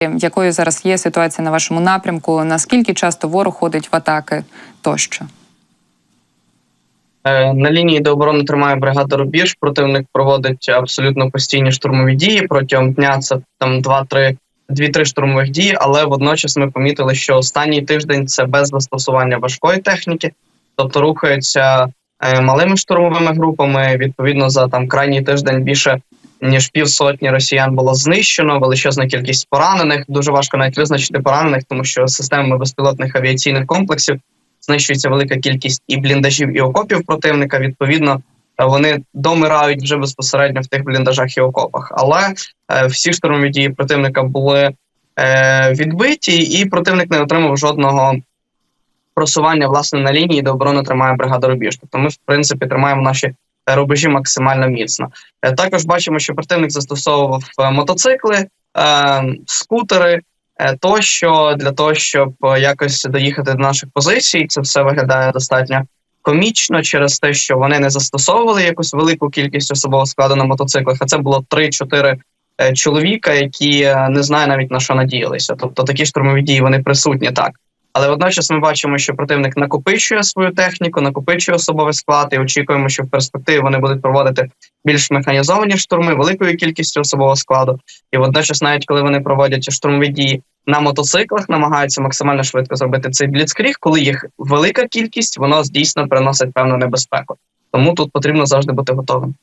Якою зараз є ситуація на вашому напрямку? Наскільки часто ворог ходить в атаки тощо? Е, На лінії до оборони тримає бригада Рубіж. Противник проводить абсолютно постійні штурмові дії протягом дня. Це там 2-3 2-3 штурмових дії, але водночас ми помітили, що останній тиждень це без застосування важкої техніки, тобто рухаються е, малими штурмовими групами. Відповідно, за там крайній тиждень більше ніж півсотні росіян було знищено, величезна кількість поранених. Дуже важко навіть визначити поранених, тому що системами безпілотних авіаційних комплексів знищується велика кількість і бліндажів, і окопів противника. Відповідно, вони домирають вже безпосередньо в тих бліндажах і окопах. Але е, всі штурмові дії противника були е, відбиті, і противник не отримав жодного просування власне на лінії, де оборону тримає бригада рубіж. Тобто ми, в принципі, тримаємо наші рубежі максимально міцно. Е, також бачимо, що противник застосовував е, мотоцикли, е, скутери. Тощо для того, щоб якось доїхати до наших позицій, це все виглядає достатньо комічно через те, що вони не застосовували якусь велику кількість особового складу на мотоциклах, а це було 3-4 е, чоловіка, які не знаю навіть на що надіялися. Тобто такі штурмові дії вони присутні так. Але водночас ми бачимо, що противник накопичує свою техніку, накопичує особовий склад, і очікуємо, що в перспективі вони будуть проводити більш механізовані штурми великою кількістю особового складу. І водночас, навіть коли вони проводять штурмові дії на мотоциклах, намагаються максимально швидко зробити цей бліцкріг, коли їх велика кількість, воно дійсно приносить певну небезпеку. Тому тут потрібно завжди бути готовим.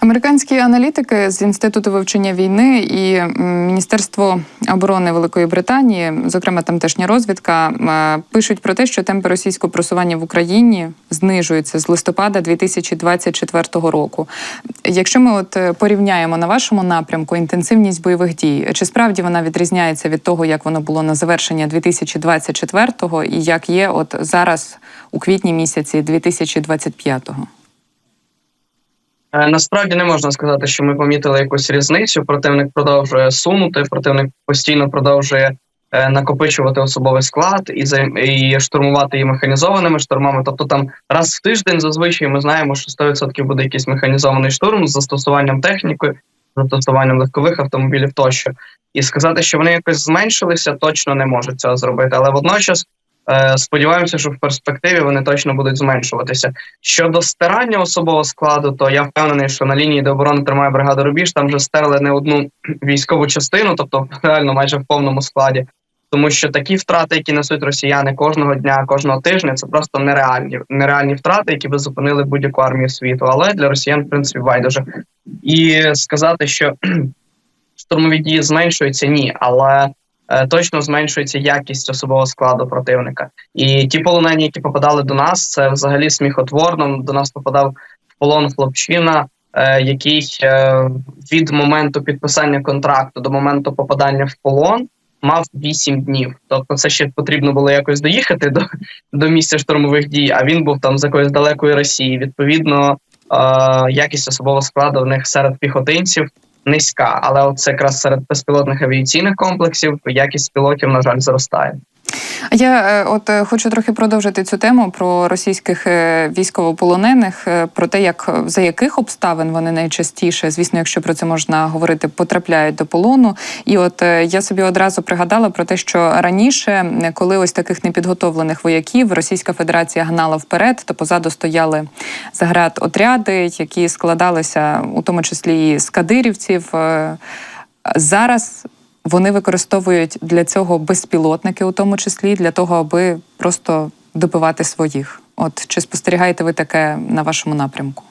Американські аналітики з інституту вивчення війни і Міністерство оборони Великої Британії, зокрема тамтешня розвідка, е, пишуть про те, що темпи російського просування в Україні знижуються з листопада 2024 року. Якщо ми от е, порівняємо на вашому напрямку інтенсивність бойових дій, чи справді вона відрізняється від того, як воно було на завершення 2024-го і як є от зараз у квітні місяці 2025-го? Е, Насправді не можна сказати, що ми помітили якусь різницю. Противник продовжує сунути, противник постійно продовжує е, накопичувати особовий склад і і штурмувати її механізованими штурмами. Тобто там раз в тиждень зазвичай ми знаємо, що 100% буде якийсь механізований штурм з застосуванням техніки, з застосуванням легкових автомобілів тощо. І сказати, що вони якось зменшилися, точно не можуть цього зробити. Але водночас сподіваємося, що в перспективі вони точно будуть зменшуватися. Щодо стирання особового складу, то я впевнений, що на лінії де оборони тримає бригада Рубіж, там вже стерли не одну військову частину, тобто реально майже в повному складі. Тому що такі втрати, які несуть росіяни кожного дня, кожного тижня, це просто нереальні нереальні втрати, які би зупинили будь-яку армію світу. Але для росіян, в принципі, байдуже. І сказати, що штурмові дії зменшуються, ні, але е, точно зменшується якість особового складу противника. І ті полонені, які попадали до нас, це взагалі сміхотворно. До нас попадав в полон хлопчина, е, який е, від моменту підписання контракту до моменту попадання в полон мав 8 днів. Тобто, це ще потрібно було якось доїхати до, до місця штурмових дій. А він був там з якоїсь далекої Росії. Відповідно, е, якість особового складу в них серед піхотинців низька, але це якраз серед безпілотних авіаційних комплексів якість пілотів, на жаль, зростає. Я е, от е, хочу трохи продовжити цю тему про російських е, військовополонених, про те, як за яких обставин вони найчастіше, звісно, якщо про це можна говорити, потрапляють до полону. І от я собі одразу пригадала про те, що раніше, коли ось таких непідготовлених вояків Російська Федерація гнала вперед, то позаду стояли заград отряди, які складалися у тому числі і з кадирівців. Зараз вони використовують для цього безпілотники, у тому числі для того, аби просто добивати своїх. От чи спостерігаєте ви таке на вашому напрямку?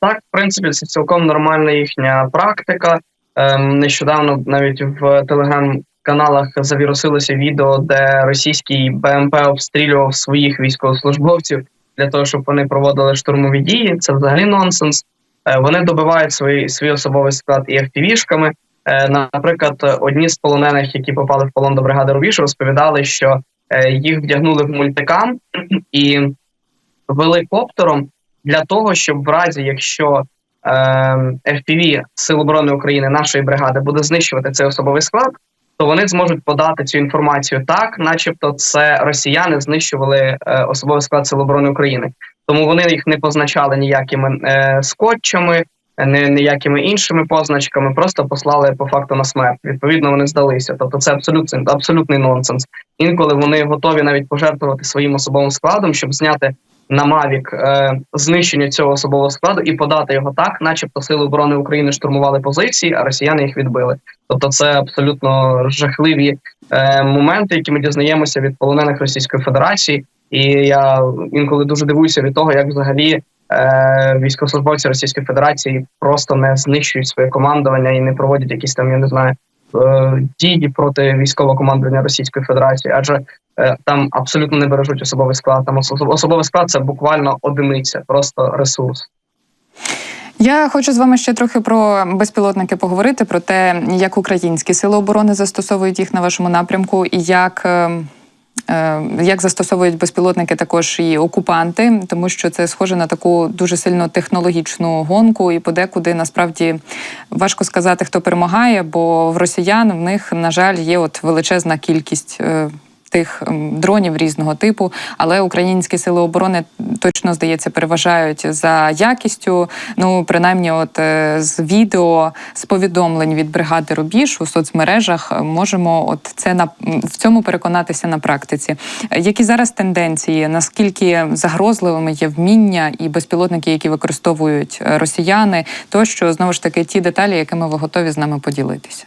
Так, в принципі, це цілком нормальна їхня практика. Ем, Нещодавно навіть в телеграм-каналах завірусилося відео, де російський БМП обстрілював своїх військовослужбовців для того, щоб вони проводили штурмові дії. Це взагалі нонсенс. Е, Вони добивають свій, свій особовий склад і FPV-шками. Е, Наприклад, одні з полонених, які попали в полон до бригади Рубіж, розповідали, що е, їх вдягнули в мультикам і вели коптером для того, щоб в разі, якщо е, FPV Сил оборони України нашої бригади буде знищувати цей особовий склад, то вони зможуть подати цю інформацію так, начебто, це росіяни знищували е, особовий склад Сил оборони України. Тому вони їх не позначали ніякими скотчами, не ніякими іншими позначками, просто послали по факту на смерть. Відповідно, вони здалися. Тобто, це абсолютно абсолютний нонсенс. Інколи вони готові навіть пожертвувати своїм особовим складом, щоб зняти на Мавік е, знищення цього особового складу і подати його так, начебто сили оборони України штурмували позиції, а росіяни їх відбили. Тобто, це абсолютно жахливі е, моменти, які ми дізнаємося від полонених Російської Федерації. І я інколи дуже дивуюся від того, як взагалі е, військовослужбовці Російської Федерації просто не знищують своє командування і не проводять якісь там, я не знаю, е, дії проти військового командування Російської Федерації, адже е, там абсолютно не бережуть особовий склад. Там особовий склад це буквально одиниця, просто ресурс. Я хочу з вами ще трохи про безпілотники поговорити, про те, як українські сили оборони застосовують їх на вашому напрямку, і як. Е, Як застосовують безпілотники також і окупанти, тому що це схоже на таку дуже сильно технологічну гонку, і подекуди насправді важко сказати, хто перемагає, бо в росіян в них, на жаль, є от величезна кількість е, тих дронів різного типу, але українські сили оборони точно здається переважають за якістю. Ну, принаймні, от е, з відео з повідомлень від бригади Рубіж у соцмережах е, можемо от це на в цьому переконатися на практиці. Які зараз тенденції? Наскільки загрозливими є вміння і безпілотники, які використовують е, росіяни, тощо знову ж таки ті деталі, якими ви готові з нами поділитися?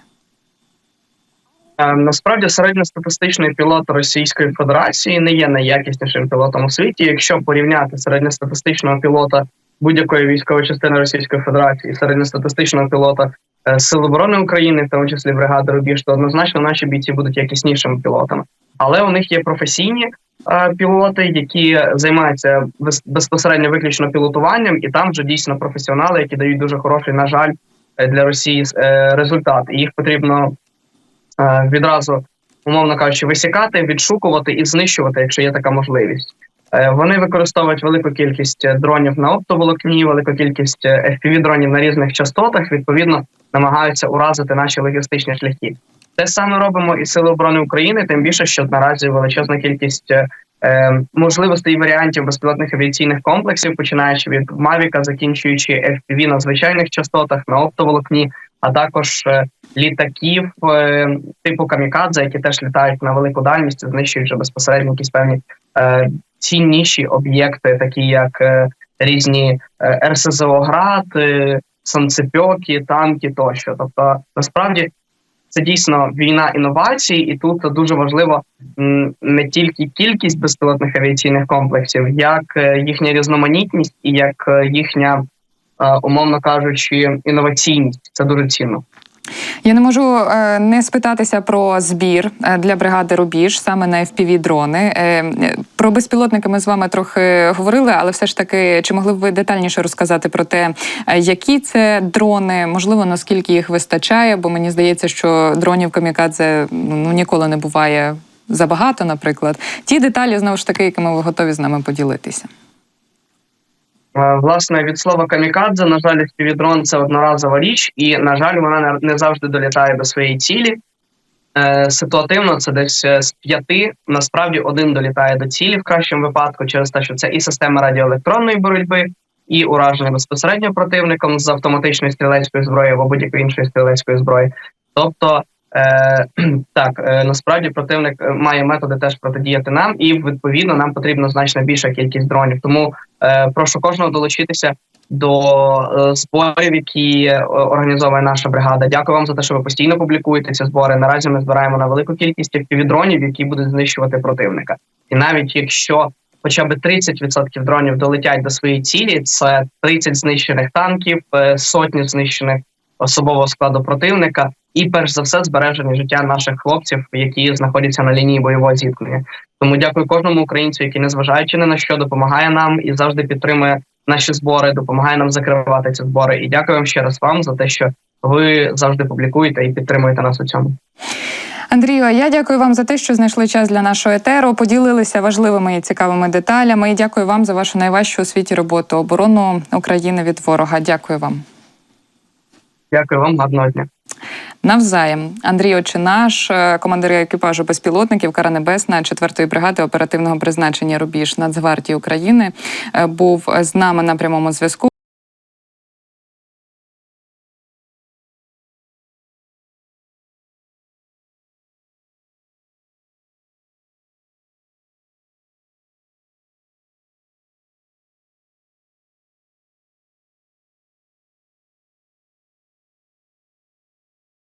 Е, Насправді середньостатистичний пілот Російської Федерації не є найякіснішим пілотом у світі. Якщо порівняти середньостатистичного пілота будь-якої військової частини Російської Федерації середньостатистичного пілота е, Сил оборони України, в тому числі бригади Рубіж, то однозначно наші бійці будуть якіснішими пілотами. Але у них є професійні е, пілоти, які займаються безпосередньо виключно пілотуванням, і там вже дійсно професіонали, які дають дуже хороший, на жаль, для Росії е, результат. І їх потрібно відразу, умовно кажучи, висікати, відшукувати і знищувати, якщо є така можливість. Е, Вони використовують велику кількість е, дронів на оптоволокні, велику кількість е, fpv дронів на різних частотах. Відповідно, намагаються уразити наші логістичні шляхи. Те саме робимо і Сили оборони України, тим більше, що наразі величезна кількість е, е, можливостей і варіантів безпілотних авіаційних комплексів, починаючи від Мавіка, закінчуючи FPV на звичайних частотах, на оптоволокні, а також е, літаків е, типу камікадзе, які теж літають на велику дальність, і знищують безпосередньо якісь певні е, цінніші об'єкти, такі як різні РСЗО град, санцепьоки, танки тощо. Тобто, насправді. Це дійсно війна інновацій, і тут дуже важливо не тільки кількість безпілотних авіаційних комплексів, як їхня різноманітність і як їхня, умовно кажучи, інноваційність. Це дуже цінно. Я не можу е, не спитатися про збір е, для бригади Рубіж саме на fpv дрони. Е, про безпілотники ми з вами трохи говорили, але все ж таки, чи могли б ви детальніше розказати про те, які це дрони, можливо, наскільки їх вистачає? Бо мені здається, що дронів камікадзе ну ніколи не буває забагато, наприклад. Ті деталі знову ж таки, якими ви готові з нами поділитися. Е, Власне, від слова камікадзе, на жаль, співдрон це одноразова річ, і на жаль, вона не- завжди долітає до своєї цілі. Е, Ситуативно це десь е, з п'яти. Насправді один долітає до цілі в кращому випадку, через те, що це і система радіоелектронної боротьби, і ураження безпосередньо противником з автоматичної стрілецької зброї або будь-якої іншої стрілецької зброї. Тобто, е, так е, насправді противник е, має методи теж протидіяти нам, і відповідно нам потрібно значно більша кількість дронів. Тому е, прошу кожного долучитися до е, зборів, які е, організовує наша бригада. Дякую вам за те, що ви постійно публікуєте ці збори. Наразі ми збираємо на велику кількість дронів, які будуть знищувати противника. І навіть якщо хоча б 30% дронів долетять до своєї цілі, це 30 знищених танків, сотні знищених особового складу противника, і перш за все збереження життя наших хлопців, які знаходяться на лінії бойового зіткнення. Тому дякую кожному українцю, який незважаючи ні на що допомагає нам і завжди підтримує наші збори, допомагає нам закривати ці збори. І дякую вам ще раз вам за те, що ви завжди публікуєте і підтримуєте нас у цьому. Андрію, а я дякую вам за те, що знайшли час для нашого етеру, поділилися важливими і цікавими деталями. І дякую вам за вашу найважчу у світі роботу оборону України від ворога. Дякую вам. Дякую вам, гарного дня. Навзаєм Андрій Очинаш, е, командир екіпажу безпілотників Кара Небесна 4-ї бригади оперативного призначення Рубіж Нацгвардії України, е, був з нами на прямому зв'язку.